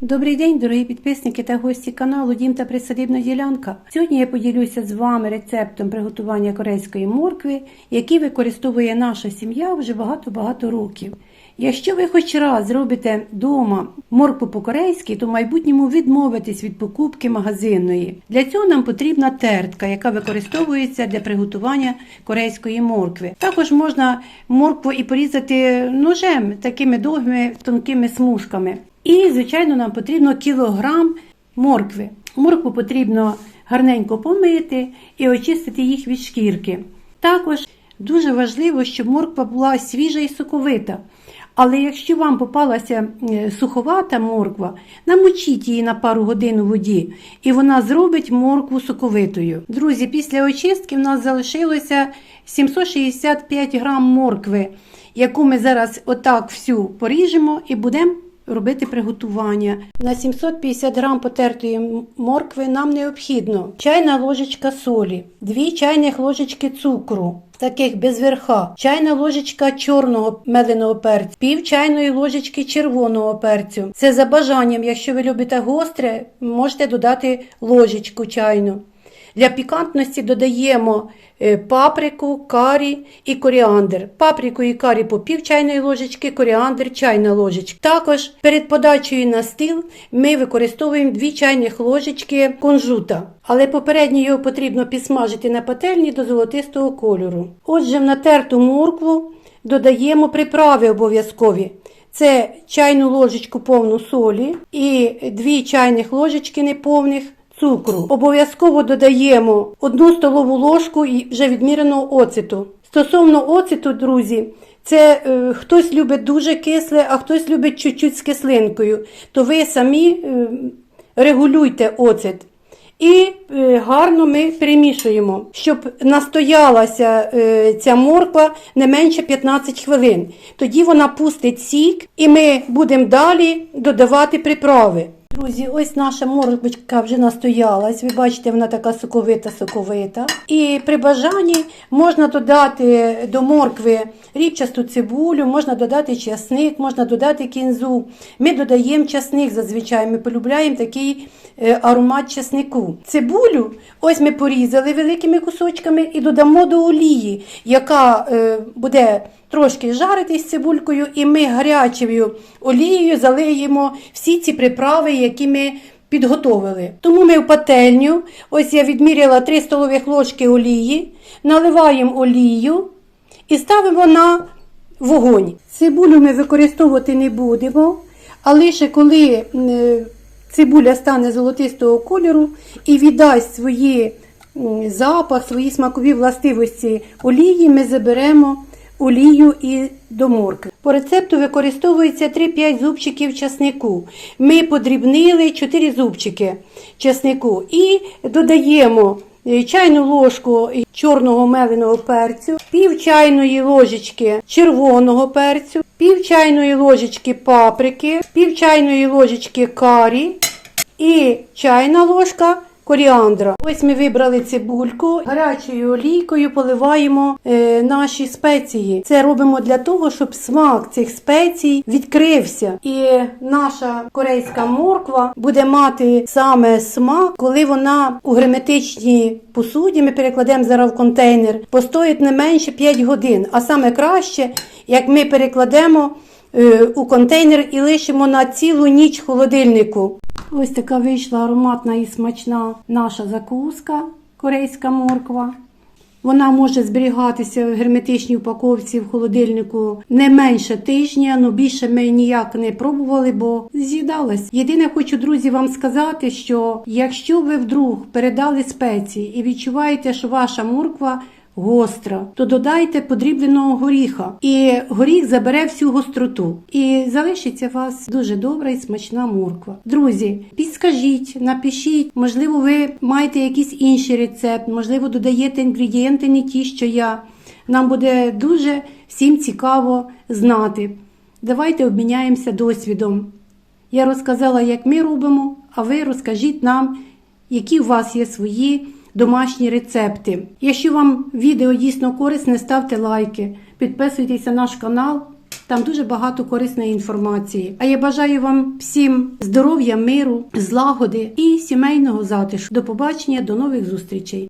Добрий день, дорогі підписники та гості каналу Дім та Присадибна ділянка. Сьогодні я поділюся з вами рецептом приготування корейської моркви, який використовує наша сім'я вже багато-багато років. Якщо ви хоч раз зробите вдома моркву по-корейськи, то в майбутньому відмовитесь від покупки магазинної. Для цього нам потрібна тертка, яка використовується для приготування корейської моркви. Також можна моркву і порізати ножем, такими довгими тонкими смужками. І, звичайно, нам потрібно кілограм моркви. Моркву потрібно гарненько помити і очистити їх від шкірки. Також дуже важливо, щоб морква була свіжа і соковита. Але якщо вам попалася суховата морква, намочіть її на пару годин у воді, і вона зробить моркву соковитою. Друзі, після очистки в нас залишилося 765 грам моркви, яку ми зараз отак всю поріжемо і будемо робити приготування. На 750 грам потертої моркви нам необхідно чайна ложечка солі, 2 чайних ложечки цукру, таких без верха, чайна ложечка чорного меленого перцю, пів чайної ложечки червоного перцю. Це за бажанням, якщо ви любите гостре, можете додати ложечку чайну. Для пікантності додаємо е, паприку, карі і коріандр. Паприку і карі по пів чайної ложечки, коріандр чайна ложечка. Також перед подачею на стіл ми використовуємо 2 чайних ложечки кунжута. Але попередньо його потрібно підсмажити на пательні до золотистого кольору. Отже, в натерту моркву додаємо приправи обов'язкові. Це чайну ложечку повну солі і 2 чайних ложечки неповних цукру. Обов'язково додаємо 1 столову ложку і вже відміреного оцету. Стосовно оцету, друзі, це е, хтось любить дуже кисле, а хтось любить чуть-чуть з кислинкою. То ви самі е, регулюйте оцет. І е, гарно ми перемішуємо, щоб настоялася е, ця морква не менше 15 хвилин. Тоді вона пустить сік, і ми будемо далі додавати приправи. Друзі, ось наша морквочка вже настоялась. Ви бачите, вона така соковита-соковита. І при бажанні можна додати до моркви рібчасту цибулю, можна додати часник, можна додати кінзу. Ми додаємо часник зазвичай. Ми полюбляємо такий е, аромат часнику. Цибулю ось ми порізали великими кусочками і додамо до олії, яка е, буде трошки жаритись цибулькою, і ми гарячою олією залиємо всі ці приправи, які ми підготовили. Тому ми в пательню, ось я відміряла 3 столових ложки олії, наливаємо олію і ставимо на вогонь. Цибулю ми використовувати не будемо, а лише коли е, цибуля стане золотистого кольору і віддасть свої запах, свої смакові властивості олії, ми заберемо олію і до моркви. По рецепту використовується 3-5 зубчиків часнику. Ми подрібнили 4 зубчики часнику і додаємо е, чайну ложку чорного меленого перцю, пів чайної ложечки червоного перцю, пів чайної ложечки паприки, пів чайної ложечки карі і чайна ложка коріандра. Ось ми вибрали цибульку, гарячою олійкою поливаємо е, наші спеції. Це робимо для того, щоб смак цих спецій відкрився. І наша корейська морква буде мати саме смак, коли вона у герметичній посуді, ми перекладемо зараз в контейнер, постоїть не менше 5 годин. А саме краще, як ми перекладемо е, у контейнер і лишимо на цілу ніч холодильнику. Ось така вийшла ароматна і смачна наша закуска, корейська морква. Вона може зберігатися в герметичній упаковці в холодильнику не менше тижня, але більше ми ніяк не пробували, бо з'їдалась. Єдине, хочу, друзі, вам сказати, що якщо ви вдруг передали спеції і відчуваєте, що ваша морква гостра, то додайте подрібленого горіха, і горіх забере всю гостроту. І залишиться у вас дуже добра і смачна морква. Друзі, підскажіть, напишіть, можливо, ви маєте якийсь інший рецепт, можливо, додаєте інгредієнти не ті, що я. Нам буде дуже всім цікаво знати. Давайте обміняємося досвідом. Я розказала, як ми робимо, а ви розкажіть нам, які у вас є свої домашні рецепти. Якщо вам відео дійсно корисне, ставте лайки, підписуйтесь на наш канал Там дуже багато корисної інформації. А я бажаю вам всім здоров'я, миру, злагоди і сімейного затишку. До побачення, до нових зустрічей.